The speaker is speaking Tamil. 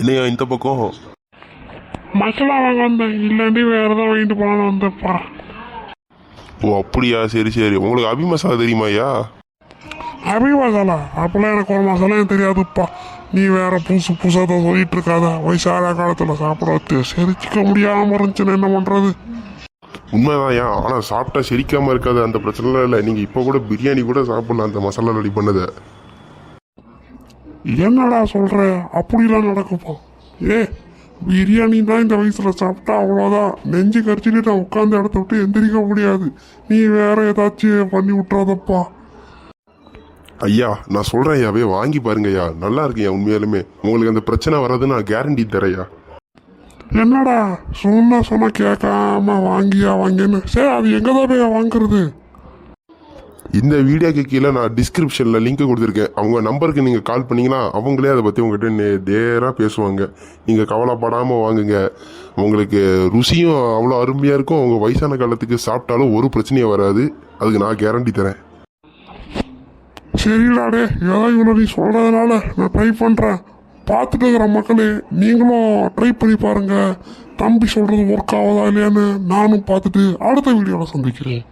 என்னையா இந்த பக்கம்? மசாலா வாங்க வந்தேன். இல்லாண்டி வேற ஏதாவது வாங்கிட்டு போகலான்னு வந்தேன்ப்பா ஓ அப்படியா? சரி சரி. உங்களுக்கு அபி மசாலா தெரியுமாய்யா அபி மசாலா? அப்பெல்லாம் எனக்கு ஒரு மசாலா எனக்கு தெரியாதுப்பா. நீ வேற புதுசு புதுசாக தான் சொல்லிட்டு இருக்காத. வயசான காலத்தில் சாப்பிட வச்சு செரிச்சிக்க முடியாம இருந்துச்சுன்னு என்ன பண்ணுறது உண்மைதான்யா ஆனால் சாப்பிட்டா செரிக்காம இருக்காது. அந்த பிரச்சனைலாம் இல்லை. நீங்கள் இப்போ கூட பிரியாணி கூட சாப்பிடலாம் அந்த மசாலா ரெடி பண்ணதை. என்னடா சொல்ற? அப்படிலாம் நடக்குப்பா. ஏ பிரியாணி தான் இந்த வயசுல சாப்பிட்டா அவ்வளோதான். நெஞ்சு கரிச்சிட்டு நான் உட்காந்து இடத்த விட்டு எந்திரிக்க முடியாது. நீ வேற ஏதாச்சும் பண்ணி விட்டுறாதப்பா. ஐயா நான் சொல்கிறேன் ஐயாவே வாங்கி பாருங்கய்யா நல்லா இருக்குய்யா உண்மையாலுமே. உங்களுக்கு அந்த பிரச்சனை வராதுன்னு நான் கேரண்டி தரையா என்னடா சொன்னா சொன்னா கேட்காம வாங்கியா வாங்கின்னு சரி அது எங்க தான் போய் வாங்குறது? இந்த வீடியோக்கு கீழே நான் டிஸ்கிரிப்ஷனில் லிங்க் கொடுத்துருக்கேன். அவங்க நம்பருக்கு நீங்கள் கால் பண்ணிங்கன்னா அவங்களே அதை பற்றி உங்ககிட்ட நே நேராக பேசுவாங்க. நீங்கள் கவலைப்படாமல் வாங்குங்க. உங்களுக்கு ருசியும் அவ்வளோ அருமையாக இருக்கும். உங்கள் வயசான காலத்துக்கு சாப்பிட்டாலும் ஒரு பிரச்சனையும் வராது. அதுக்கு நான் கேரண்டி தரேன். சரிடாடே ஏதோ இவ்வளோ நீ நான் ட்ரை பண்ணுறேன் பார்த்துட்டு இருக்கிற மக்களே நீங்களும் ட்ரை பண்ணி பாருங்கள் தம்பி சொல்கிறது ஒர்க் ஆகுதா இல்லையான்னு நானும் பார்த்துட்டு அடுத்த வீடியோவில் சந்திக்கிறேன்.